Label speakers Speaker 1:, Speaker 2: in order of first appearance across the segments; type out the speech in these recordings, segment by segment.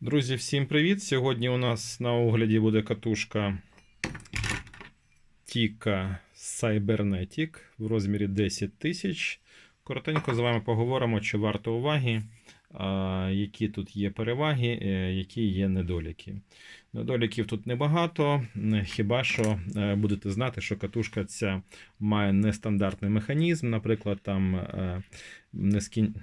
Speaker 1: Друзі, всім привіт! Сьогодні у нас на огляді буде катушка Tika Cybernetic в розмірі 10 тисяч. Коротенько з вами поговоримо, чи варто уваги, які тут є переваги, е, які є недоліки. Недоліків тут небагато, хіба що е, будете знати, що катушка ця має нестандартний механізм, наприклад, там е, нескін...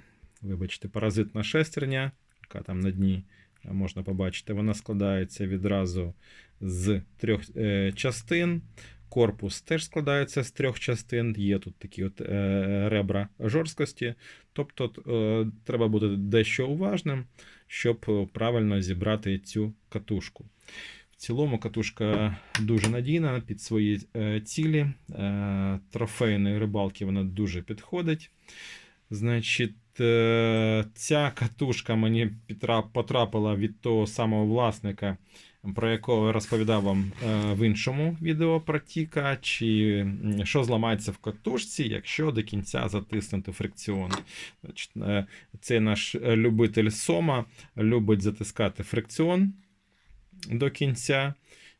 Speaker 1: Вибачте, паразитна шестерня, яка там на дні можна побачити, вона складається відразу з трьох е, частин. Корпус теж складається з трьох частин. Є тут такі от е, ребра жорсткості. Тобто е, треба бути дещо уважним, щоб правильно зібрати цю катушку. В цілому катушка дуже надійна під свої цілі. Трофейної рибалки вона дуже підходить. Значить, ця катушка мені потрапила від того самого власника, про якого я розповідав вам е, в іншому відео про Тіка, чи що зламається в катушці, якщо до кінця затиснути фрикціон. Е, Цей наш е, любитель Сома любить затискати фрикціон до кінця.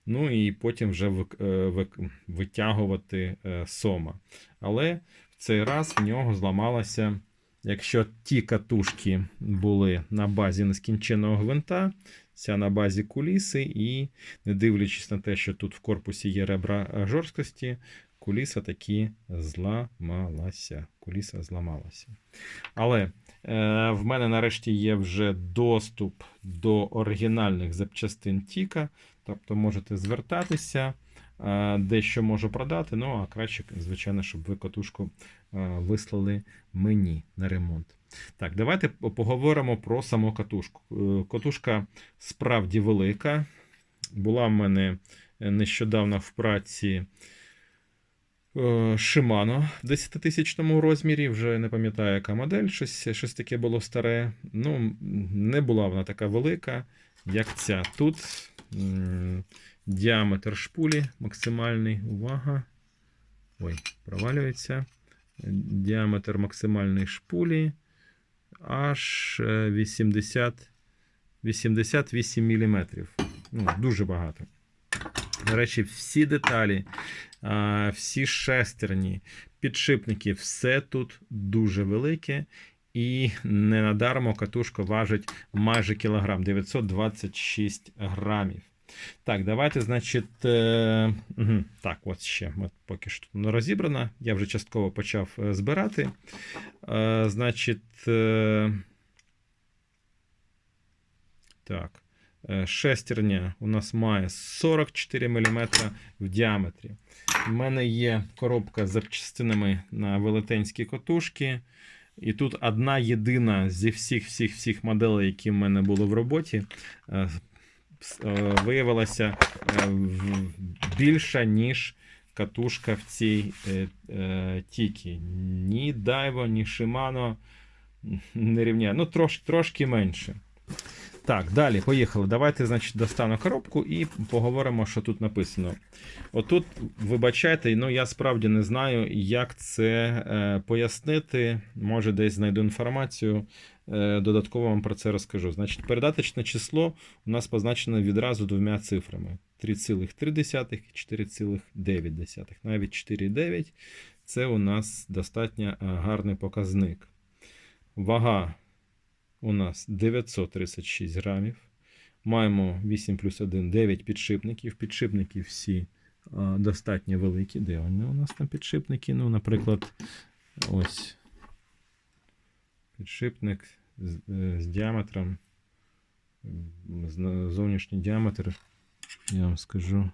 Speaker 1: Ну і потім вже е, витягувати е, сома. Але в цей раз в нього зламалося, якщо ті катушки були на базі нескінченого гвинта, ця на базі куліси, і не дивлячись на те, що тут в корпусі є ребра жорсткості, куліса таки зламалася. Куліса зламалася. Але е, в мене нарешті є вже доступ до оригінальних запчастин Тіка, тобто можете звертатися. Е, Дещо можу продати, ну а краще, звичайно, щоб ви катушку е, вислали мені на ремонт. Так, давайте поговоримо про саму катушку. Е, Катушка справді велика. Була в мене нещодавно в праці Shimano в 10-тисячному розмірі, вже не пам'ятаю, яка модель, щось, щось таке було старе. Ну, не була вона така велика, як ця. Тут діаметр шпулі максимальний. Увага. Ой, провалюється. Діаметр максимальної шпулі аж е, 80, 88 мм. Ну, дуже багато. До речі, всі деталі, всі шестерні, підшипники, все тут дуже велике. І не надармо катушка важить майже кілограм 926 грамів. Так, давайте, значить, е, угу, так, от ще от поки що не розібрано. Я вже частково почав е, збирати. Е, значить, е, так, шестерня у нас має 44 мм в діаметрі. У мене є коробка з запчастинами на велетенські котушки. І тут одна єдина зі всіх всіх всіх моделей, які в мене були в роботі, е, виявилася е, більша, ніж катушка в цій е, е, тікі. Ні Дайво, ні Шимано не рівняє. Ну, трош, трошки менше. Так, далі, поїхали. Давайте, значить, достану коробку і поговоримо, що тут написано. Отут, вибачайте, ну я справді не знаю, як це е, пояснити. Може, десь знайду інформацію. Е, додатково вам про це розкажу. Значить, передаточне число у нас позначено відразу двома цифрами: 3,3 і 4,9. Навіть 4,9 це у нас достатньо е, гарний показник. Вага у нас 936 грамів. Маємо 8 плюс 1, 9 підшипників. Підшипники всі достатньо великі. Де вони у нас там підшипники? Ну, наприклад, ось підшипник з, е, з діаметром. Зовнішній діаметр, я вам скажу,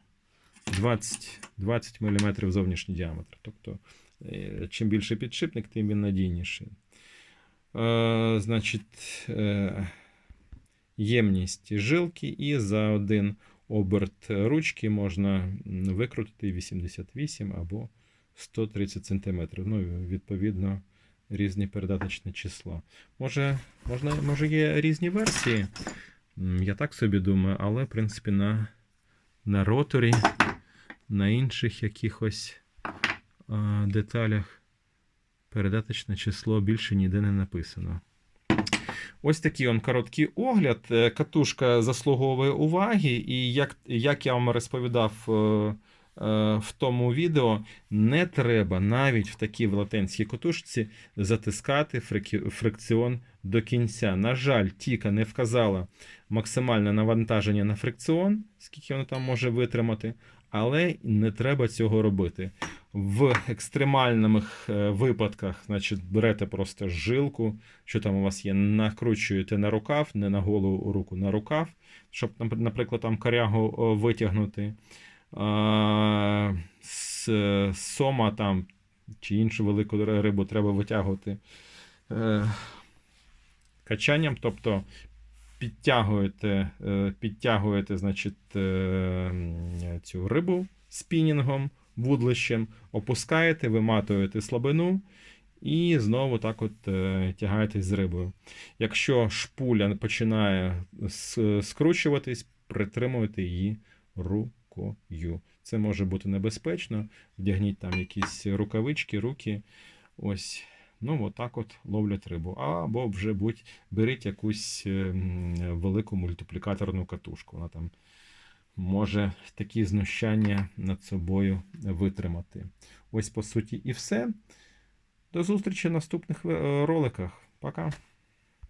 Speaker 1: 20, 20 мм зовнішній діаметр. Тобто, е, чим більше підшипник, тим він надійніший. Е, значить, е, ємність жилки, і за один оберт ручки можна викрутити 88 або 130 см. Ну, відповідно, різні передаточні числа. Може, можна, може є різні версії. Я так собі думаю, але, в принципі, на, на роторі, на інших якихось а, деталях передаточне число більше ніде не написано. Ось такий он короткий огляд. Е, Катушка заслуговує уваги, і як, як я вам розповідав е, е, в тому відео, не треба навіть в такій велетенській катушці затискати фрикціон до кінця. На жаль, Тіка не вказала максимальне навантаження на фрикціон, скільки воно там може витримати, але не треба цього робити. В екстремальних е, випадках, значить, берете просто жилку, що там у вас є, накручуєте на рукав, не на голу руку, на рукав, щоб, наприклад, там корягу витягнути. З сома там чи іншу велику рибу треба витягувати е, качанням, тобто підтягуєте, е, підтягуєте значить, е, цю рибу спінінгом, вудлищем, опускаєте, виматуєте слабину і знову так от е, тягаєтесь з рибою. Якщо шпуля починає скручуватись, притримуйте її рукою. Це може бути небезпечно. Вдягніть там якісь рукавички, руки. Ось. Ну, отак от ловлять рибу. Або вже будь, беріть якусь е, велику мультиплікаторну катушку. Вона там може такі знущання над собою витримати. Ось, по суті, і все. До зустрічі в наступних е, роликах. Пока.